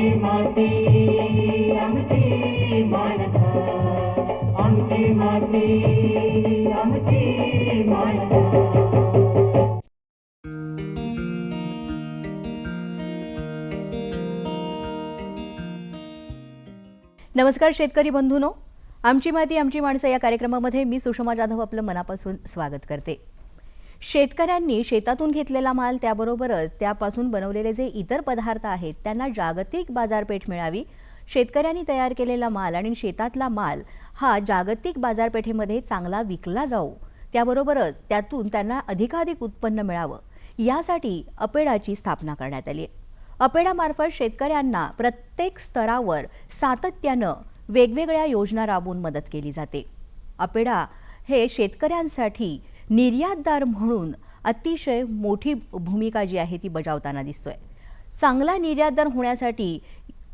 आमची माती आमची आमची माती आमची नमस्कार शेतकरी बंधूनो. आमची माती आमची माणसं या कार्यक्रमामध्ये मी सुषमा जाधव आपलं मनापासून स्वागत करते. शेतकऱ्यांनी शेतातून घेतलेला माल त्याबरोबरच त्यापासून बनवलेले जे इतर पदार्थ आहेत त्यांना जागतिक बाजारपेठ मिळावी. शेतकऱ्यांनी तयार केलेला माल आणि शेतातला माल हा जागतिक बाजारपेठेमध्ये चांगला विकला जाऊ. त्याबरोबरच त्यातून त्यांना अधिकाधिक उत्पन्न मिळावं. यासाठी अपेडाची स्थापना करण्यात आली आहे. अपेडामार्फत शेतकऱ्यांना प्रत्येक स्तरावर सातत्यानं वेगवेगळ्या योजना राबवून मदत केली जाते. अपेडा हे शेतकऱ्यांसाठी निर्यातदार म्हणून अतिशय मोठी भूमिका जी आहे ती बजावताना दिसतोय. चांगला निर्यातदार होण्यासाठी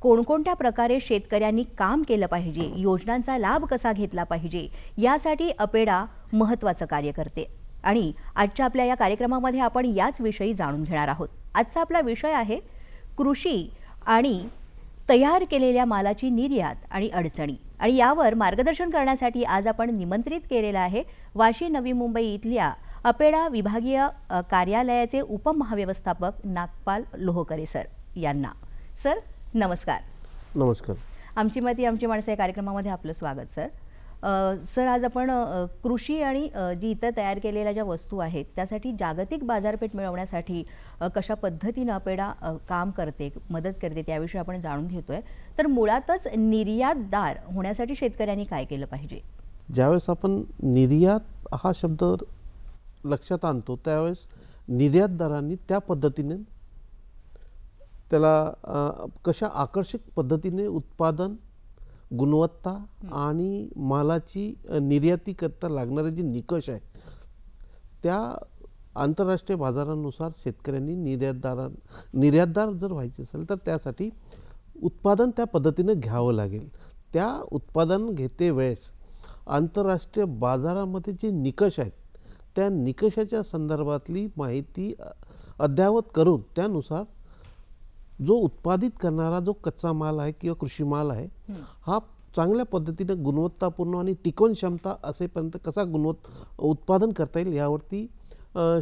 कोणकोणत्या प्रकारे शेतकऱ्यांनी काम केलं पाहिजे योजनांचा लाभ कसा घेतला पाहिजे यासाठी अपेडा महत्त्वाचं कार्य करते. आणि आजच्या आपल्या या कार्यक्रमामध्ये आपण याच विषयी जाणून घेणार आहोत. आजचा आपला विषय आहे कृषी आणि तयार केलेल्या मालाची निर्यात आणि अडचणी. आणि यावर मार्गदर्शन करण्यासाठी आज आपण निमंत्रित केलेलं आहे वाशी नवी मुंबई इथल्या अपेडा विभागीय कार्यालयाचे उपमहाव्यवस्थापक नागपाल लोहकरे सर यांना. सर नमस्कार. नमस्कार. आमची माती आमची माणसं या कार्यक्रमामध्ये आपलं स्वागत सर. सर आज आपण कृषी आणि जी इतर तयार केलेल्या ज्या वस्तू आहेत त्यासाठी जागतिक बाजारपेठ मिळवण्यासाठी कशा पद्धतीनं अपेडा काम करते मदत करते त्याविषयी आपण जाणून घेतोय. तर मुळातच निर्यातदार होण्यासाठी शेतकऱ्यांनी काय केलं पाहिजे? ज्यावेळेस आपण निर्यात हा शब्द लक्षात आणतो त्यावेळेस निर्यातदारांनी त्या पद्धतीने त्याला कशा आकर्षक पद्धतीने उत्पादन गुणवत्ता आणि मालाची अ, निर्यातीकरता लागणारे जे निकष आहे त्या आंतरराष्ट्रीय बाजारानुसार शेतकऱ्यांनी निर्यातदारां निर्यातदार जर व्हायचे असेल तर त्यासाठी उत्पादन त्या पद्धतीनं घ्यावं लागेल. त्या उत्पादन घेते वेळेस आंतरराष्ट्रीय बाजारामध्ये जे निकष आहेत त्या निकषाच्या संदर्भातली माहिती अद्ययावत करून त्यानुसार जो उत्पादित करणारा जो कच्चा माल आहे किंवा कृषी माल आहे हा चांगल्या पद्धतीनं गुणवत्तापूर्ण आणि टिकवण क्षमता असेपर्यंत कसा गुणवत् उत्पादन करता येईल यावरती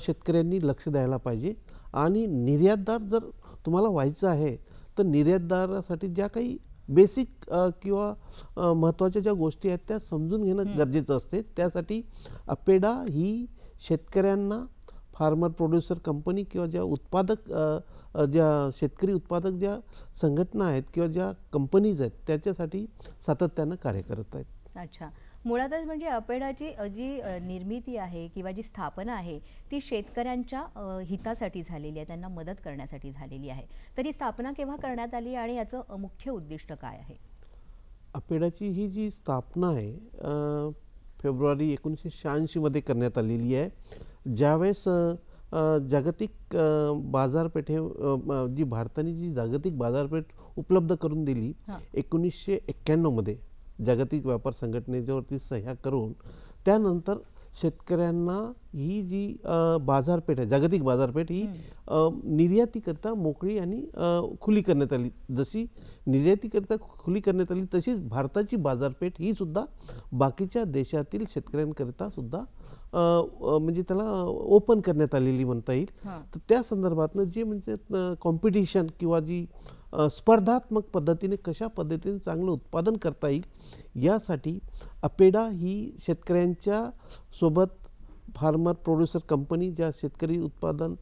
शेतकऱ्यांनी लक्ष द्यायला पाहिजे. आणि निर्यातदार जर तुम्हाला व्हायचं आहे तर निर्यातदारासाठी ज्या काही बेसिक किंवा महत्त्वाच्या ज्या गोष्टी आहेत त्या समजून घेणं गरजेचं असते. त्यासाठी अपेडा ही शेतकऱ्यांना फार्मर प्रोड्युसर कंपनी किंवा ज्या उत्पादक ज्या शेतकरी उत्पादक ज्या संघटना आहेत किंवा ज्या कंपनीज आहेत त्याच्यासाठी सातत्यानं कार्य करत आहेत. अच्छा. मुळातच म्हणजे अपेडाची जी निर्मिती आहे किंवा जी स्थापना आहे ती शेतकऱ्यांच्या हितासाठी झालेली आहे त्यांना मदत करण्यासाठी झालेली आहे. तर ही स्थापना केव्हा करण्यात आली आणि याचं मुख्य उद्दिष्ट काय आहे? अपेडाची ही जी स्थापना आहे फेब्रुवारी एकोणीसशे शहाऐंशीमध्ये करण्यात आलेली आहे. ज्यावेळेस जागतिक बाजारपेठे जी भारताने जी जागतिक बाजारपेठ उपलब्ध करून दिली. एकोणीसशे एक्क्याण्णवमध्ये जागतिक व्यापार संघटनेच्यावरती सह्या करून त्यानंतर शेतकऱ्यांना ही जी बाजारपेठ आहे जागतिक बाजारपेठ ही निर्यातीकरता मोकळी आणि खुली करण्यात आली. जशी निर्यातीकरता खुली करण्यात आली तशीच भारताची बाजारपेठ ही सुद्धा बाकीच्या देशातील शेतकऱ्यांकरिता सुद्धा म्हणजे त्याला ओपन करण्यात आलेली म्हणता येईल. तर त्या संदर्भातनं जे म्हणजे कॉम्पिटिशन किंवा जी स्पर्धात्मक पद्धतीने कशा पद्धतीने चांगलं उत्पादन करता येईल यासाठी अपेडा ही शेतकऱ्यांच्या सोबत फार्मर प्रोड्युसर कंपनी ज्या शेतकरी उत्पादन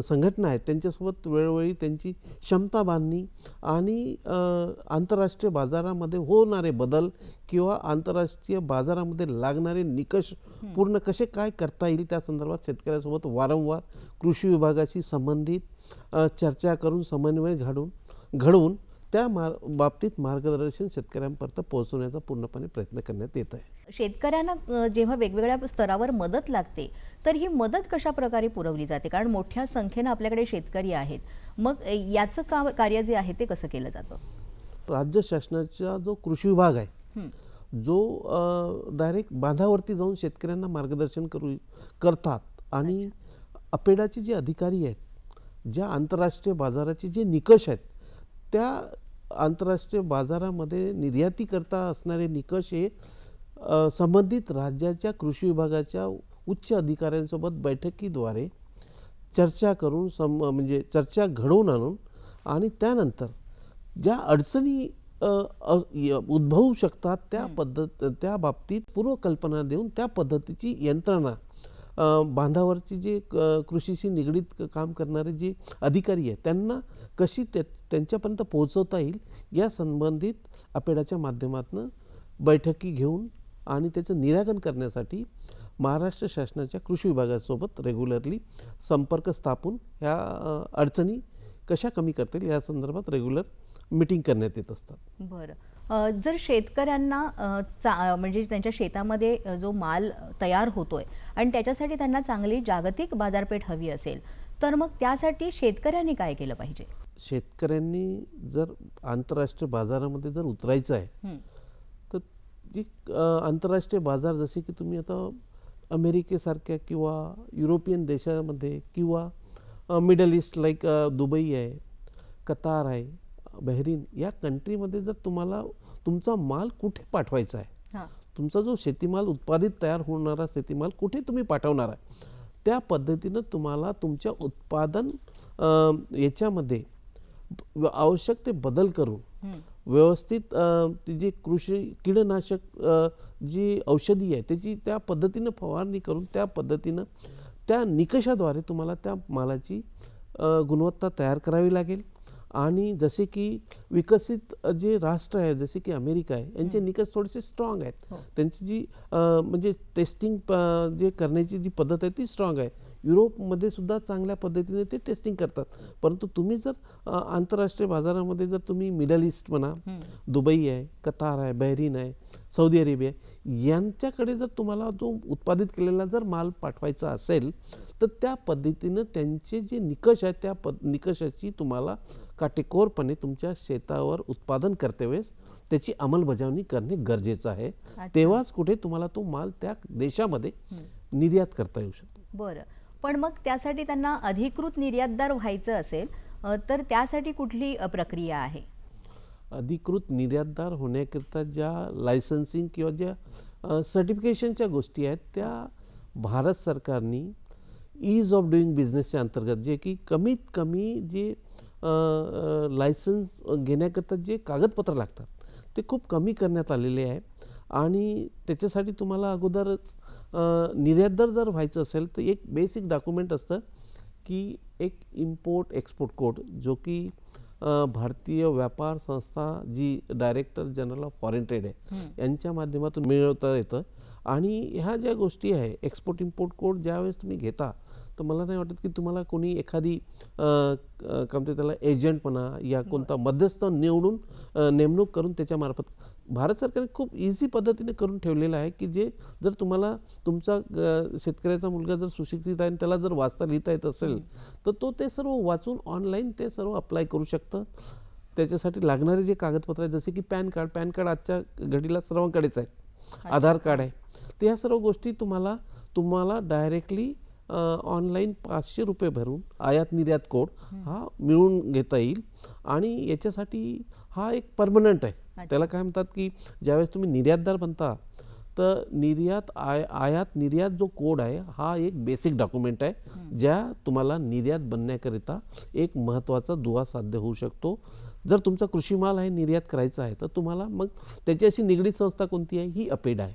संघटना आहेत त्यांच्यासोबत वेळोवेळी त्यांची क्षमता बांधणी आणि आंतरराष्ट्रीय बाजारामध्ये होणारे बदल किंवा आंतरराष्ट्रीय बाजारामध्ये लागणारे निकष पूर्ण कसे काय करता येईल त्या संदर्भात शेतकऱ्यासोबत वारंवार कृषी विभागाशी संबंधित चर्चा करून समन्वय घडवून घडवून त्या मार बाबतीत मार्गदर्शन शेतकऱ्यांपर्यंत पोहोचवण्याचा पूर्णपणे प्रयत्न करण्यात येत आहे. शेतकऱ्यांना जेव्हा वेगवेगळ्या स्तरावर मदत लागते तर ही मदत कशा प्रकारे पुरवली जाते? कारण मोठ्या संख्येनं आपल्याकडे शेतकरी आहेत. मग याचं का कार्य जे आहे ते कसं केलं जातं? राज्य शासनाचा जो कृषी विभाग आहे. जो डायरेक्ट बांधावरती जाऊन शेतकऱ्यांना मार्गदर्शन करू करतात आणि अपेडाचे जे अधिकारी आहेत ज्या आंतरराष्ट्रीय बाजाराचे जे निकष आहेत त्या आंतरराष्ट्रीय बाजारामध्ये निर्यातीकरता असणारे निकष हे संबंधित राज्याच्या कृषी विभागाच्या उच्च अधिकाऱ्यांसोबत बैठकीद्वारे चर्चा करून सम म्हणजे चर्चा घडवून आणून आणि त्यानंतर ज्या अडचणी उद्भवू शकतात त्या पद्धत त्या बाबतीत पूर्वकल्पना देऊन त्या पद्धतीची यंत्रणा बांधावरची जे क- कृषीशी निगडीत काम करणारे जे अधिकारी आहेत त्यांना कशी त्या त्यांच्यापर्यंत पोहोचवता येईल या संबंधित अपेडाच्या माध्यमातून बैठकी घेऊन आणि त्याचं निराकरण करण्यासाठी महाराष्ट्र शासनाच्या कृषी विभागासोबत रेग्युलरली संपर्क स्थापून ह्या अडचणी कशा कमी करता येईल या संदर्भात रेग्युलर मिटिंग करण्यात येत असतात. बरं. जर शेतकऱ्यांना चा म्हणजे त्यांच्या शेतामध्ये जो माल तयार होतोय आणि त्याच्यासाठी त्यांना चांगली जागतिक बाजारपेठ हवी असेल तर मग त्यासाठी शेतकऱ्यांनी काय केलं पाहिजे शेतकऱ्यांनी जर आंतरराष्ट्रीय बाजारामध्ये जर उतरायचं आहे. तर ती आंतरराष्ट्रीय बाजार जसे की तुम्ही आता अमेरिकेसारख्या किंवा युरोपियन देशामध्ये किंवा मिडल ईस्ट लाईक दुबई आहे कतार आहे बहरीन या कंट्रीमध्ये जर तुम्हाला तुमचा माल कुठे पाठवायचा आहे? हां. तुमचा जो शेतीमाल उत्पादित तयार होणारा शेतीमाल कुठे तुम्ही पाठवणार आहे? त्या पद्धतीनं तुम्हाला तुमच्या उत्पादन याच्यामध्ये आवश्यक ते बदल करून. व्यवस्थित जी कृषी कीडनाशक जी औषधी आहे त्याची त्या पद्धतीनं फवारणी करून त्या पद्धतीनं त्या निकषाद्वारे तुम्हाला त्या मालाची गुणवत्ता तयार करावी लागेल. आणि जसे की विकसित जे राष्ट्र आहे जसे की अमेरिका आहे यांचे निकष थोडेसे स्ट्रॉंग आहेत. त्यांची जी म्हणजे टेस्टिंग जे करण्याची जी पद्धत आहे ती स्ट्रॉंग आहे. युरोपमध्ये सुद्धा चांगल्या पद्धतीने ते टेस्टिंग करतात. परंतु तुम्ही जर आंतरराष्ट्रीय बाजारामध्ये जर तुम्ही मिडल ईस्ट म्हणा दुबई आहे कतार आहे बहरीन आहे सौदी अरेबिया यांच्याकडे जर तुम्हाला जो उत्पादित केलेला जर माल पाठवायचा असेल तर त्या पद्धतीनं त्यांचे जे निकष आहेत त्या पद निकषाची तुम्हाला काटेकोरपणे तुमच्या शेतावर उत्पादन करते वेळेस त्याची अंमलबजावणी करणे गरजेचं आहे. तेव्हाच कुठे तुम्हाला तो माल त्या देशामध्ये निर्यात करता येऊ शकतो. बरं. पण मग त्यासाठी त्यांना अधिकृत निर्यातदार व्हायचं असेल तर त्यासाठी कुठली प्रक्रिया आहे? अधिकृत निर्यातदार होण्याकरिता ज्या लायसन्सिंग किंवा ज्या सर्टिफिकेशनच्या गोष्टी आहेत त्या भारत सरकारनी ईज ऑफ डुईंग बिझनेसच्या अंतर्गत जे की कमीत कमी जे लायसन्स घेण्याकरता जे कागदपत्र लागतात ते खूप कमी करण्यात आलेले आहे. आणि त्याच्यासाठी तुम्हाला अगोदरच निर्यातदार जर व्हायचं असेल तर एक बेसिक डॉक्युमेंट असतं की एक इम्पोर्ट एक्सपोर्ट कोड जो की भारतीय व्यापार संस्था जी director general of foreign trade आहे यांच्या माध्यमातून मिळवता येतं. आणि ह्या ज्या गोष्टी आहे एक्सपोर्ट इम्पोर्ट कोड ज्यावेळेस तुम्ही घेता तर मला नाही वाटत की तुम्हाला कोणी एखादी अ, क- काय म्हणते त्याला एजंट म्हणा या कोणता मध्यस्थ निवडून नेमणूक करून त्याच्यामार्फत भारत सरकारने खूप इझी पद्धतीने करून ठेवलेलं आहे की जे जर तुम्हाला तुमचा शेतकऱ्याचा मुलगा जर सुशिक्षित आहे आणि त्याला जर वाचता लिहिता येत असेल तर तो ते सर्व वाचून ऑनलाईन ते सर्व अप्लाय करू शकतं. त्याच्यासाठी लागणारे जे कागदपत्र आहेत जसे की पॅन कार्ड पॅन कार्ड आजच्या घडीला सर्वांकडेच आहे. आधार कार्ड आहे. तर ह्या सर्व गोष्टी तुम्हाला तुम्हाला डायरेक्टली ऑनलाईन पाचशे रुपये भरून आयात निर्यात कोड हा मिळून घेता येईल आणि याच्यासाठी हा एक परमनंट आहे. त्याला काय म्हणतात की ज्यावेळेस तुम्ही निर्यातदार बनता तर निर्यात आय आयात निर्यात जो कोड आहे हा एक बेसिक डॉक्युमेंट आहे ज्या तुम्हाला निर्यात बनण्याकरिता एक महत्त्वाचा दुवा साध्य होऊ शकतो. जर तुमचा कृषी माल आहे निर्यात करायचा आहे तर तुम्हाला मग त्याच्याशी निगडीत संस्था कोणती आहे ही अपेड आहे.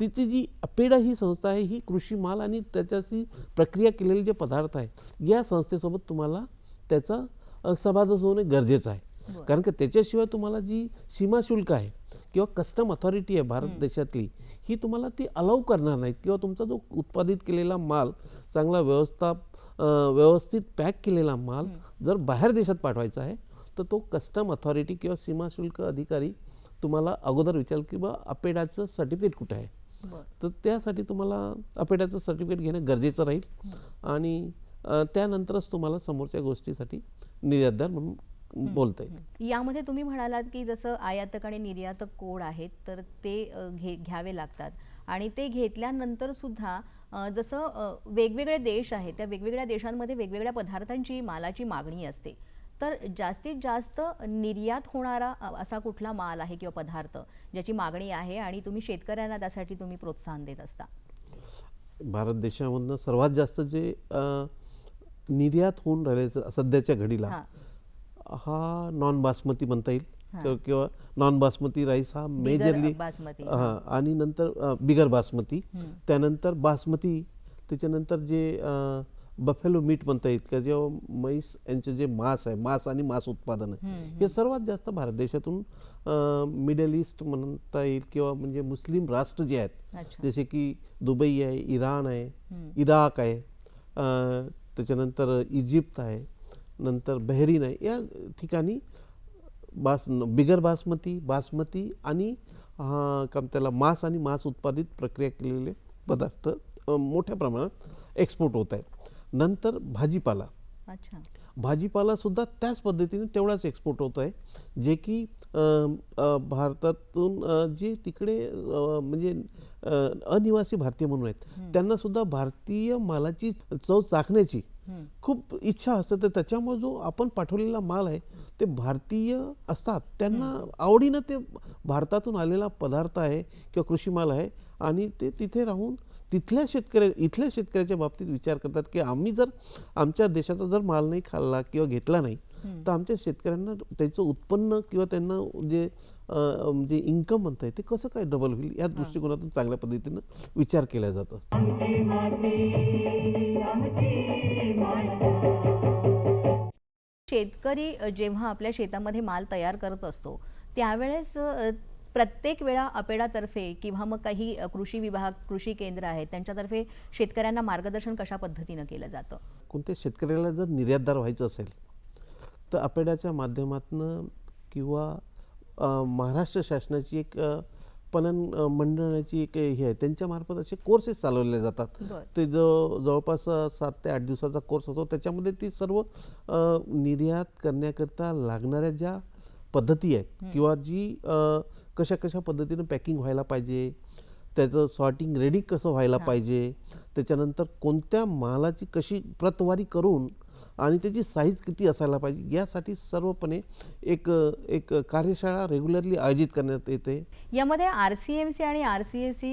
तिची जी अपेडा ही संस्था आहे ही कृषी माल आणि त्याच्याशी प्रक्रिया केलेले जे पदार्थ आहे या संस्थेसोबत तुम्हाला त्याचा सभासद होणे गरजेचं आहे. कारण की त्याच्याशिवाय तुम्हाला जी सीमा शुल्क आहे किंवा कस्टम अथॉरिटी आहे भारत देशातली ही तुम्हाला ती अलाव करणार नाही किंवा तुमचा जो उत्पादित केलेला माल चांगला व्यवस्था व्यवस्थित पॅक केलेला माल जर बाहेर देशात पाठवायचा आहे तर तो कस्टम अथॉरिटी किंवा सीमा शुल्क अधिकारी तुम्हाला अगोदर विचार की बा अपेडाचं सर्टिफिकेट कुठे आहे? तर त्यासाठी तुम्हाला अपेडाचं सर्टिफिकेट घेणं गरजेचं राहील. आणि त्यानंतरच तुम्हाला समोरच्या गोष्टीसाठी निर्यातदार म्हणून बोलता येईल. यामध्ये तुम्ही म्हणालात की जसं आयातक आणि निर्यातक कोड आहेत तर ते घे घ्यावे लागतात. आणि ते घेतल्यानंतर सुद्धा जसं वेगवेगळे देश आहेत त्या वेगवेगळ्या देशांमध्ये वेगवेगळ्या पदार्थांची मालाची मागणी असते. तर जास्तीत जास्त निर्यात होणारा असा कुठला माल आहे किंवा पदार्थ ज्याची मागणी आहे आणि तुम्ही शेतकऱ्यांना त्यासाठी तुम्ही प्रोत्साहन देत असता? भारत देशामधनं सर्वात जास्त जे निर्यात होऊन राहिले सध्याच्या घडीला हां. नॉन बासमती म्हणता येईल. किंवा- नॉन बासमती राईस हा मेजरली हा. आणि नंतर बिगर बासमती. त्यानंतर बासमती त्याच्यानंतर जे बफेलो मीट म्हणता येईल का जेव्हा म्हैस यांचे जे मांस आहे मांस आणि मांस उत्पादन आहे हे सर्वात जास्त भारत देशातून मिडल ईस्ट म्हणता येईल किंवा म्हणजे मुस्लिम राष्ट्र जे आहेत जसे की दुबई आहे इराण आहे. इराक आहे त्याच्यानंतर इजिप्त आहे नंतर बहरीन आहे या ठिकाणी बास बिगर बासमती बासमती आणि काम त्याला मांस आणि मांस उत्पादित प्रक्रिया केलेले पदार्थ मोठ्या प्रमाणात एक्सपोर्ट होत आहेत. नंतर भाजीपाला. अच्छा. भाजीपाला सुद्धा त्याच पद्धतीने तेवढाच एक्सपोर्ट होत आहे जे की भारतातून जे तिकडे म्हणजे अनिवासी भारतीय म्हणून आहेत. त्यांना सुद्धा भारतीय मालाची चव चाखण्याची. खूप इच्छा असते. तर त्याच्यामुळे जो आपण पाठवलेला माल आहे ते भारतीय असतात. त्यांना आवडीनं ते भारतातून आलेला पदार्थ आहे किंवा कृषी माल आहे आणि ते तिथे राहून तिथल्या शेतकऱ्या इथल्या शेतकऱ्याच्या बाबतीत विचार करतात की आम्ही जर आमच्या देशाचा जर माल नाही खाल्ला किंवा घेतला नाही तर आमच्या शेतकऱ्यांना त्याचं उत्पन्न किंवा त्यांना जे म्हणजे इन्कम म्हणता येते ते कसं काय डबल होईल? या दृष्टिकोनातून चांगल्या पद्धतीनं विचार केला जात असतो. शेतकरी जेव्हा आपल्या शेतामध्ये माल तयार करत असतो त्यावेळेस प्रत्येक वेळा अपेडातर्फे किंवा मग काही कृषी विभाग कृषी केंद्र आहेत त्यांच्यातर्फे शेतकऱ्यांना मार्गदर्शन कशा पद्धतीनं केलं जातं? कोणत्या शेतकऱ्याला जर निर्यातदार व्हायचं असेल तर माध्यमातून किंवा महाराष्ट्र शासनाची एक पणन मंडळाची एक हे आहे. त्यांच्यामार्फत असे कोर्सेस चालवले जातात. ते जो जवळपास सात ते आठ दिवसाचा कोर्स असतो. त्याच्यामध्ये ती सर्व निर्यात करण्याकरता लागणाऱ्या ज्या पद्धती आहेत किंवा जी कशा कशा पद्धतीनं पॅकिंग व्हायला पाहिजे त्याचं सॉर्टिंग रेडी कसं व्हायला पाहिजे त्याच्यानंतर कोणत्या मालाची कशी प्रतवारी करून आणि त्याची साईज किती असायला पाहिजे यासाठी सर्वपणे एक एक कार्यशाळा रेग्युलरली आयोजित करण्यात येते. यामध्ये आर सी एम सी आणि आर सी एस सी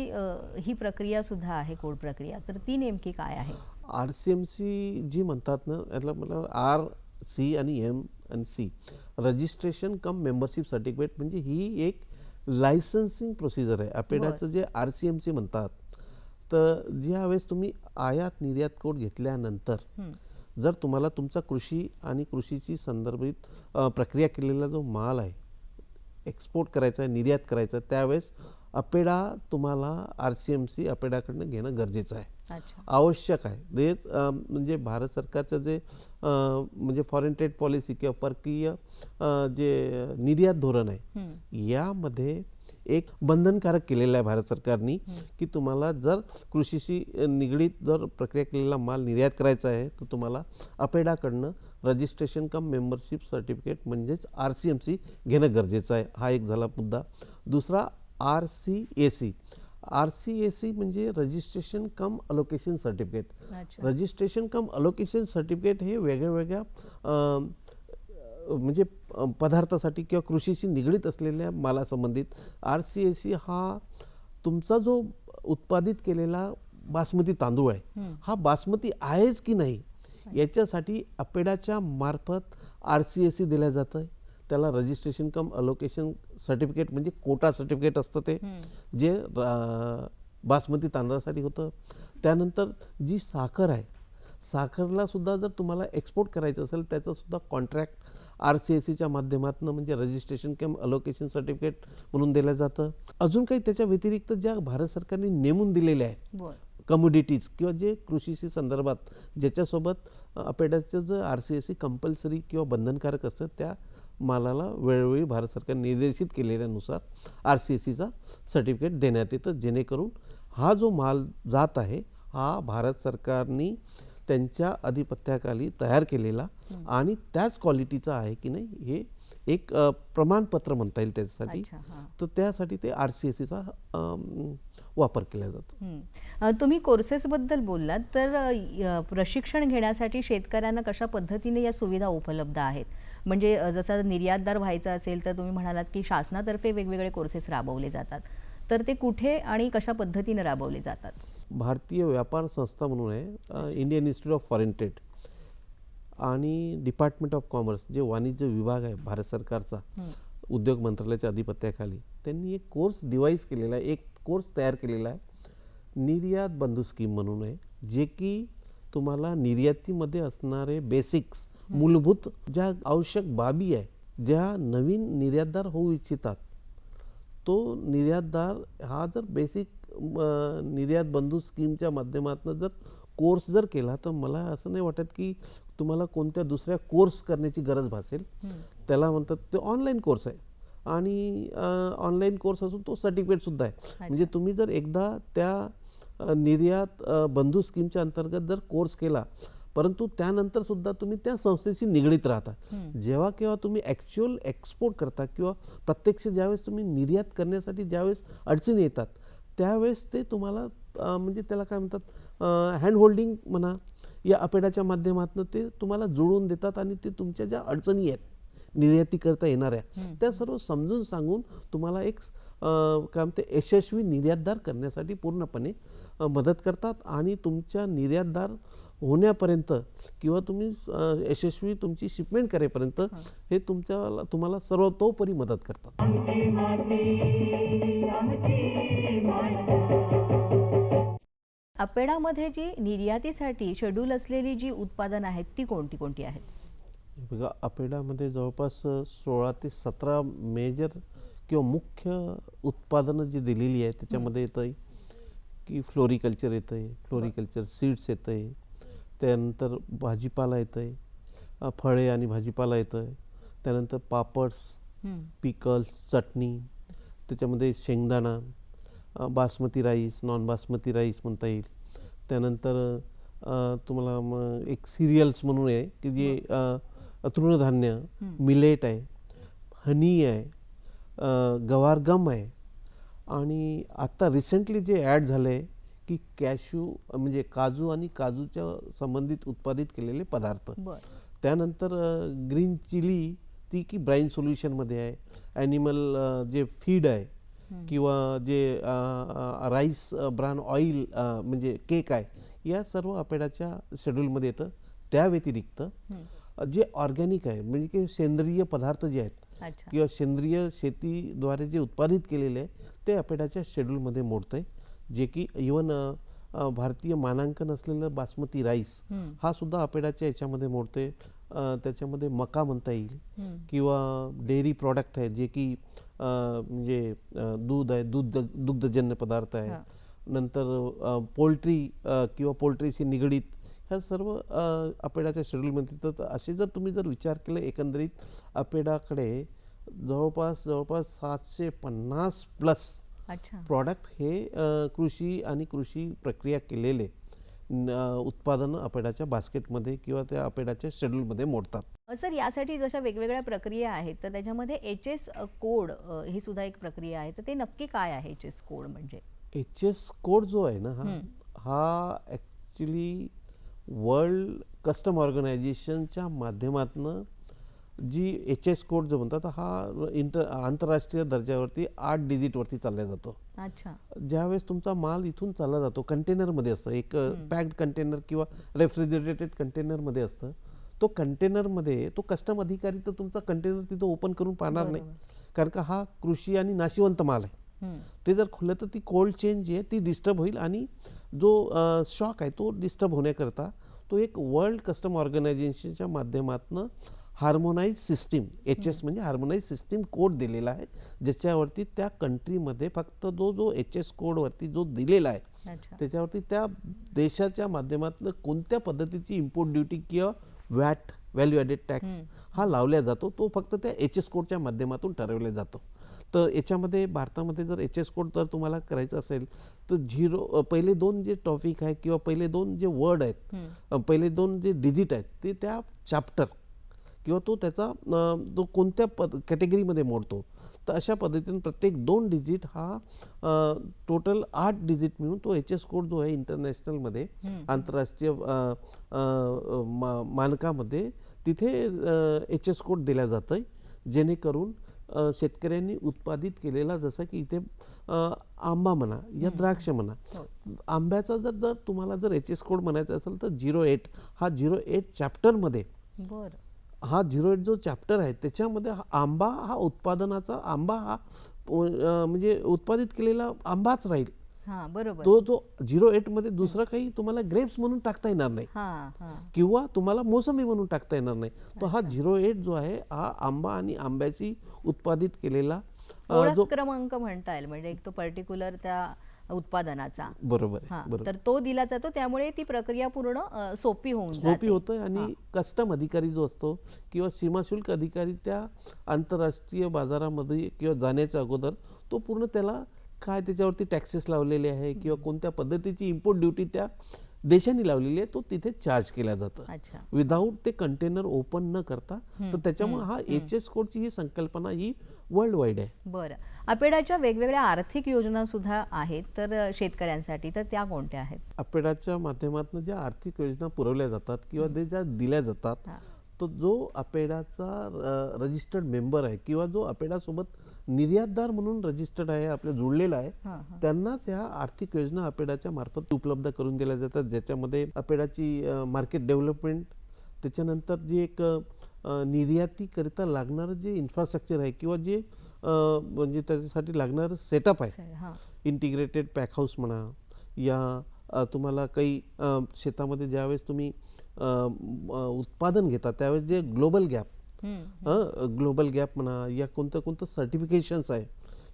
ही प्रक्रिया सुद्धा आहे कोड प्रक्रिया. तर ती नेमकी काय आहे? आर सी एम सी जी म्हणतात ना यातला मला आर सी आणि एम आणि C registration cum membership certificate म्हणजे ही एक लायसन्सिंग प्रोसिजर आहे. अपेडाचं जे आर सी एम सी म्हणतात. तर ज्यावेळेस तुम्ही आयात निर्यात कोड घेतल्यानंतर. जर तुम्हाला तुमचा कृषी आणि कृषीची संदर्भित प्रक्रिया केलेला जो माल आहे एक्सपोर्ट करायचा आहे निर्यात करायचा आहे त्यावेळेस अपेडा तुम्हाला आर सी एम सी अपेडाकडनं घेणं गरजेचं आहे. आवश्यक आहे. ते अ, म्हणजे भारत सरकारचं जे म्हणजे फॉरेन ट्रेड पॉलिसी किंवा परकीय जे निर्यात धोरण आहे. यामध्ये एक बंधनकारक केलेलं आहे भारत सरकारनी की तुम्हाला जर कृषीशी निगडीत जर प्रक्रिया केलेला माल निर्यात करायचा आहे तर तुम्हाला अपेडाकडनं रजिस्ट्रेशन कम मेंबरशिप सर्टिफिकेट म्हणजेच आर सी एम सी घेणं गरजेचं आहे. हा एक झाला मुद्दा. दुसरा R C A C. R C A C म्हणजे registration cum allocation certificate. Registration cum allocation certificate हे वेगळ्या वेगळ्या म्हणजे पदार्थासाठी किंवा कृषीशी निगडीत असलेल्या मालासंबंधित आर सी ए सी हा तुमचा जो उत्पादित केलेला बासमती तांदूळ आहे हा बासमती आहेच की नाही याच्यासाठी अपेडाच्या मार्फत आर सी ए सी दिलं जातं आहे त्याला रजिस्ट्रेशन कम अलोकेशन सर्टिफिकेट म्हणजे कोटा सर्टिफिकेट असतं ते जे बासमती तांदळासाठी होतं. त्यानंतर जी साखर आहे साखरला सुद्धा जर तुम्हाला एक्सपोर्ट करायचं असेल त्याचं सुद्धा कॉन्ट्रॅक्ट आर सी एस सीच्या माध्यमातून म्हणजे रजिस्ट्रेशन किंवा अलोकेशन सर्टिफिकेट म्हणून दिलं जातं. अजून काही त्याच्या व्यतिरिक्त ज्या भारत सरकारने नेमून दिलेल्या आहेत कमोडिटीज किंवा जे कृषीशी संदर्भात ज्याच्यासोबत अपेडाचं जे R C S C compulsory किंवा बंधनकारक असतं त्या मालाला वेळोवेळी भारत सरकार निर्देशित केलेल्यानुसार आर सी एस सीचा सर्टिफिकेट देण्यात येतं. जेणेकरून हा जो माल जात आहे हा भारत सरकारनी त्यांच्या अधिपत्याखाली तयार केलेला आणि त्याच क्वालिटीचा आहे की नाही हे एक प्रमाणपत्र म्हणता येईल त्याच्यासाठी. तर त्यासाठी ते आर सी एस सीचा वापर केला जातो. तुम्ही कोर्सेसबद्दल बोललात तर प्रशिक्षण घेण्यासाठी शेतकऱ्यांना कशा पद्धतीने या सुविधा उपलब्ध आहेत? म्हणजे जसं निर्यातदार व्हायचं असेल तर तुम्ही म्हणालात की शासनातर्फे वेगवेगळे कोर्सेस राबवले जातात. तर ते कुठे आणि कशा पद्धतीने राबवले जातात? भारतीय व्यापार संस्था म्हणून आहे Indian institute of foreign trade आणि डिपार्टमेंट ऑफ कॉमर्स जे वाणिज्य विभाग आहे भारत सरकारचा उद्योग मंत्रालयाच्या अधिपत्याखाली. त्यांनी एक कोर्स डिवाईस केलेला आहे एक कोर्स तयार केलेला आहे निर्यात बंधू स्कीम म्हणून आहे जे की तुम्हाला निर्यातीमध्ये असणारे बेसिक्स मूलभूत ज्या आवश्यक बाबी आहे ज्या नवीन निर्यातदार होऊ इच्छितात तो निर्यातदार हा जर बेसिक निर्यात बंधू स्कीमच्या माध्यमातून जर कोर्स जर केला तर मला असं नाही वाटत की तुम्हाला कोणत्या दुसऱ्या कोर्स करण्याची गरज भासेल. त्याला म्हणतात ते ऑनलाईन कोर्स आहे. आणि ऑनलाईन कोर्स असून तो सर्टिफिकेटसुद्धा आहे. म्हणजे तुम्ही जर एकदा त्या निर्यात बंधू स्कीमच्या अंतर्गत जर कोर्स केला परंतु त्यानंतर सुद्धा तुम्ही त्या संस्थेशी निगडीत राहता. जेव्हा केव्हा तुम्ही ॲक्च्युअल एक्सपोर्ट करता किंवा प्रत्यक्ष ज्यावेळेस तुम्ही निर्यात करण्यासाठी ज्यावेळेस अडचणी येतात त्यावेळेस ते तुम्हाला म्हणजे त्याला काय म्हणतात हँड होल्डिंग म्हणा या अपेडाच्या माध्यमातून ते तुम्हाला जुळवून देतात आणि ते तुमच्या ज्या अडचणी आहेत निर्याती करता येणाऱ्या त्या सर्व समजून सांगून तुम्हाला एक काय म्हणते यशस्वी निर्यातदार करण्यासाठी पूर्णपणे मदत करतात आणि तुमच्या निर्यातदार होण्यापर्यंत किंवा तुम्ही यशस्वी तुमची शिपमेंट करेपर्यंत हे. तुमच्या तुम्हाला सर्वतोपरी मदत करतात. अपेडामध्ये जी निर्यातीसाठी शेड्यूल असलेली जी उत्पादनं आहेत ती कोणती कोणती आहेत? बघा अपेडामध्ये जवळपास सोळा ते सतरा मेजर किंवा मुख्य उत्पादनं जी दिलेली आहे त्याच्यामध्ये येतं आहे की फ्लोरिकल्चर येतं आहे फ्लोरिकल्चर सीड्स येतं आहे त्यानंतर भाजीपाला येतं आहे फळे आणि भाजीपाला येतं आहे त्यानंतर पापड्स पिकल्स चटणी त्याच्यामध्ये शेंगदाणा basmati rice non basmati rice म्हणता येईल. त्यानंतर तुम्हाला मग एक सिरियल्स म्हणून आहे की जे तृणधान्य मिलेट आहे हनी आहे अ, गवार गम आहे. आणि आत्ता रिसेंटली जे ॲड झालं आहे की कॅशू म्हणजे काजू आणि काजूच्या संबंधित उत्पादित केलेले पदार्थ. त्यानंतर ग्रीन चिली ती की ब्राईन सोल्युशनमध्ये आहे. ॲनिमल जे फीड आहे किंवा जे राईस ब्रान ऑइल म्हणजे केक आहे या सर्व अपेडाच्या शेड्यूलमध्ये येतं. त्या व्यतिरिक्त जे ऑर्गॅनिक आहे म्हणजे की सेंद्रिय पदार्थ जे आहेत किंवा सेंद्रिय शेतीद्वारे जे उत्पादित केलेले आहे ते अपेडाच्या शेड्यूलमध्ये मोडतं आहे जे की इवन भारतीय मानांकन असलेलं बासमती राईस हा सुद्धा अपेडाच्या याच्यामध्ये मोडते त्याच्यामध्ये मका म्हणता येईल किंवा डेअरी प्रॉडक्ट आहे जे की म्हणजे दूध आहे दूध दुग्धजन्य पदार्थ आहे नंतर पोल्ट्री किंवा पोल्ट्रीशी निगडीत ह्या सर्व अपेडाच्या शेड्यूलमध्ये. तर असे जर तुम्ही जर विचार केला एकंदरीत अपेडाकडे जवळपास जवळपास सातशे पन्नास प्लस अच्छा. प्रॉडक्ट हे कृषी आणि कृषी प्रक्रिया केलेले उत्पादनं अपेडाच्या बास्केटमध्ये किंवा त्या अपेडाच्या शेड्यूलमध्ये मोडतात. सर यासाठी जशा वेगवेगळ्या प्रक्रिया आहेत तर त्याच्यामध्ये एच एस कोड ही सुद्धा एक प्रक्रिया आहे. तर ते नक्की काय आहे एच एस कोड म्हणजे? एच एस कोड जो आहे ना हा हा ॲक्च्युली वर्ल्ड कस्टम ऑर्गनायझेशनच्या माध्यमातनं जी एच एस कोड जो म्हणतात हा इंटर आंतरराष्ट्रीय दर्जावरती आठ डिजिटवरती चालला जातो. अच्छा. ज्यावेळेस तुमचा माल इथून चालला जातो कंटेनरमध्ये असतं. एक पॅक्ड कंटेनर किंवा रेफ्रिजरेटेड कंटेनरमध्ये असतं. तो कंटेनरमध्ये तो कस्टम अधिकारी तर तुमचा कंटेनर तिथं ओपन करून पाहणार नाही. कारण का हा कृषी आणि नाशिवंत माल आहे. ते जर खुललं तर ती कोल्ड चेन जी आहे ती डिस्टर्ब होईल आणि जो शॉक आहे तो डिस्टर्ब होण्याकरता तो एक वर्ल्ड कस्टम ऑर्गनायझेशनच्या माध्यमातून हार्मोनाइज सिस्टीम एच एस म्हणजे हार्मोनाइज सिस्टीम कोड दिलेला आहे ज्याच्यावरती त्या कंट्रीमध्ये फक्त जो जो एच एस कोडवरती जो दिलेला आहे त्याच्यावरती त्या देशाच्या माध्यमातून कोणत्या पद्धतीची इम्पोर्ट ड्युटी किंवा वॅट व्हॅल्यू ॲडेड टॅक्स हा लावला जातो तो फक्त त्या एच एस कोडच्या माध्यमातून ठरवला जातो. तर याच्यामध्ये भारतामध्ये जर एच एस कोड जर तुम्हाला करायचं असेल तर झिरो पहिले दोन जे टॉपिक आहे किंवा पहिले दोन जे वर्ड आहेत पहिले दोन जे डिजिट आहेत ते त्या चॅप्टर किंवा तो त्याचा तो कोणत्या पद कॅटेगरीमध्ये मोडतो. तर अशा पद्धतीने प्रत्येक दोन डिजिट हा टोटल आठ डिजिट मिळून तो एच एस कोड जो आहे इंटरनॅशनलमध्ये आंतरराष्ट्रीय मानकामध्ये तिथे एच एस कोड दिला जातं आहे जेणेकरून शेतकऱ्यांनी उत्पादित केलेला जसं की इथे आंबा म्हणा या द्राक्ष म्हणा. आंब्याचा जर जर तुम्हाला जर एच एस कोड म्हणायचा असेल तर झिरो एट हा झिरो एट चॅप्टरमध्ये बर. हा झिरो एट जो चॅप्टर आहे त्याच्यामध्ये हा आंबा हा उत्पादनाचा आंबा हा म्हणजे उत्पादित केलेला आंबाच राहील. हा बरोबर. तो जो झिरो एटमध्ये दुसरं काही तुम्हाला ग्रेप्स म्हणून टाकता येणार नाही. किंवा तुम्हाला मोसंबी म्हणून टाकता येणार नाही. तो हा झिरो एट जो आहे हा आंबा आणि आंब्याची उत्पादित केलेला जो क्रमांक म्हणता येईल म्हणजे एक तो पर्टिक्युलर त्या उत्पादनाचा. बरोबर हा तर तो दिला जातो त्यामुळे ती प्रक्रिया पूर्ण सोपी होऊन सोपी होतं आणि कस्टम अधिकारी जो असतो किंवा सीमाशुल्क अधिकारी त्या आंतरराष्ट्रीय बाजारामध्ये किंवा जाण्याच्या अगोदर तो पूर्ण त्याला काय त्याच्यावरती टॅक्सेस लावलेले आहे किंवा कोणत्या पद्धतीची इम्पोर्ट ड्युटी त्या देशांनी लावलेली आहे तो तिथे चार्ज केला जातं. विदाऊट ते कंटेनर ओपन न करता तर त्याच्यामुळे हा एच एस कोडची ही संकल्पना ही वर्ल्ड वाईड आहे. बरं. अपेडाच्या वेगवेगळ्या आर्थिक योजना सुद्धा आहेत तर शेतकऱ्यांसाठी तर त्या कोणत्या आहेत? अपेडाच्या माध्यमातून ज्या आर्थिक योजना पुरवल्या जातात किंवा ज्या दिल्या जातात. तो जो अपेडाचा रजिस्टर्ड मेंबर आहे किंवा जो अपेडासोबत निर्यातदार म्हणून रजिस्टर्ड आहे आपल्या जुळलेला आहे. त्यांनाच ह्या आर्थिक योजना अपेडाच्या मार्फत उपलब्ध करून दिल्या जातात ज्याच्यामध्ये अपेडाची मार्केट डेव्हलपमेंट त्याच्यानंतर जी एक निर्यातीकरिता लागणारं जे इन्फ्रास्ट्रक्चर आहे किंवा जे म्हणजे त्याच्यासाठी लागणारं सेटअप आहे हा इंटिग्रेटेड पॅक हाऊस म्हणा या तुम्हाला काही शेतामध्ये ज्यावेळेस तुम्ही उत्पादन घेता त्यावेळेस जे ग्लोबल गॅप. ग्लोबल गॅप म्हणा या कोणतं कोणतं सर्टिफिकेशन्स आहे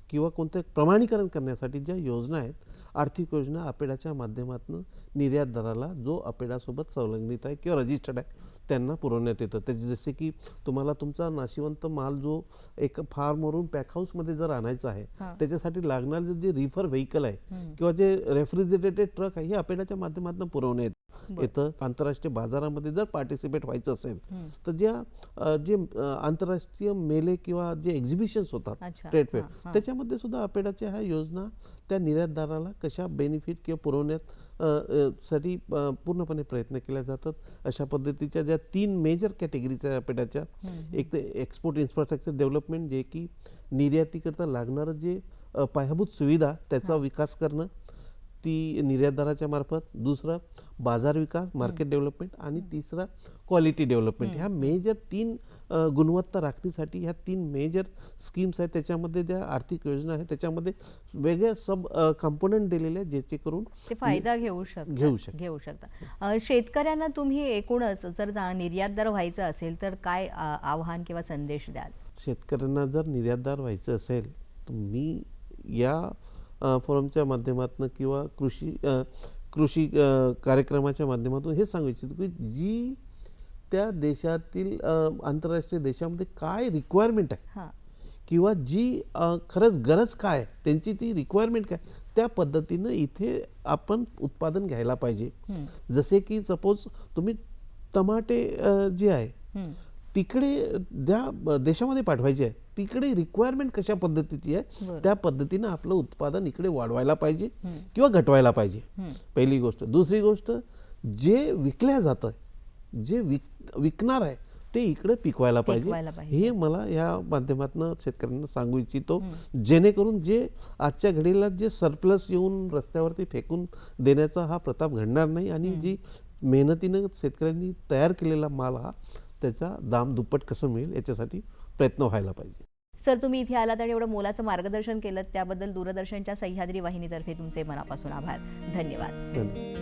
किंवा कोणतं प्रमाणीकरण करण्यासाठी ज्या योजना आहेत आर्थिक योजना अपेडाच्या माध्यमातून निर्यातदाराला जो अपेडासोबत संलग्नित आहे किंवा रजिस्टर्ड आहे त्यांना पुरवण्यात येतं त्याचे जसे की तुम्हाला तुमचा नाशिवंत माल जो एक फार्मवरून पॅक हाऊसमध्ये जर आणायचा आहे. त्याच्यासाठी लागणारे जे रिफर व्हेकल आहे किंवा जे रेफ्रिजरेटेड ट्रक आहे हे अपेडाच्या माध्यमातून पुरवण्यात. येतं आंतरराष्ट्रीय बाजारामध्ये जर पार्टिसिपेट व्हायचं असेल तर ज्या जे आंतरराष्ट्रीय मेले किंवा जे एक्झिबिशन्स होतात. Trade fair. त्याच्यामध्ये सुद्धा अपेडाच्या ह्या योजना त्या निर्यातदाराला कशा बेनिफिट किंवा पुरवण्यात साठी पूर्णपणे प्रयत्न केले जातात. अशा पद्धतीच्या ज्या तीन मेजर कॅटेगरीच्या अपेडाच्या एक ते एक्सपोर्ट इन्फ्रास्ट्रक्चर डेव्हलपमेंट जे की निर्यातीकरता लागणारं जे पायाभूत सुविधा त्याचा विकास करणं ती निर्यातदाराच्या मार्फत दुसरं बाजार विकास मार्केट डेव्हलपमेंट आणि तिसरा क्वालिटी डेव्हलपमेंट. ह्या मेजर तीन गुणवत्ता राखणीसाठी ह्या तीन मेजर स्कीम्स आहेत. त्याच्यामध्ये ज्या आर्थिक योजना आहेत त्याच्यामध्ये वेगळ्या सब कंपोनंट दिलेले आहेत ज्याचे करून ते फायदा घेऊ शकतात. घेऊ शकतात. घेऊ शकता शेतकऱ्यांना तुम्ही एकूणच जर निर्यातदार व्हायचं असेल तर काय आव्हान किंवा संदेश द्याल? शेतकऱ्यांना जर निर्यातदार व्हायचं असेल तर मी या फोरमच्या माध्यमातून किंवा कृषी कृषी कार्यक्रमाच्या माध्यमातून हे सांगू इच्छितो की जी त्या देशातील आंतरराष्ट्रीय देशामध्ये काय रिक्वायरमेंट आहे किंवा जी खरंच गरज काय आहे, त्यांची ती रिक्वायरमेंट काय त्या पद्धतीनं इथे आपण उत्पादन घ्यायला पाहिजे. जसे की सपोज तुम्ही टमाटे जे आहे. तिकडे ज्या देशामध्ये पाठवायचे आहे तिकडे रिक्वायरमेंट कशा पद्धतीची आहे. त्या पद्धतीनं आपलं उत्पादन इकडे वाढवायला पाहिजे किंवा घटवायला पाहिजे. पहिली गोष्ट दुसरी गोष्ट जे विकल्या जातं जे विक विकणार आहे ते इकडे पिकवायला पाहिजे पिकवायला पाहिजे. हे मला या माध्यमातून शेतकऱ्यांना सांगू इच्छितो जेणेकरून जे आजच्या घडीला जे सरप्लस येऊन रस्त्यावरती फेकून देण्याचा हा प्रताप घडणार नाही आणि जी मेहनतीनं शेतकऱ्यांनी तयार केलेला माल हा त्याचा दाम दुप्पट कसं मिळेल याच्यासाठी प्रयत्न व्हायला पाहिजे. सर तुम्ही इथे आलात आणि एवढं मोलाचं मार्गदर्शन केलं त्याबद्दल दूरदर्शनच्या सह्याद्री वाहिनीतर्फे तुमचे मनापासून आभार. धन्यवाद. धन्यवाद.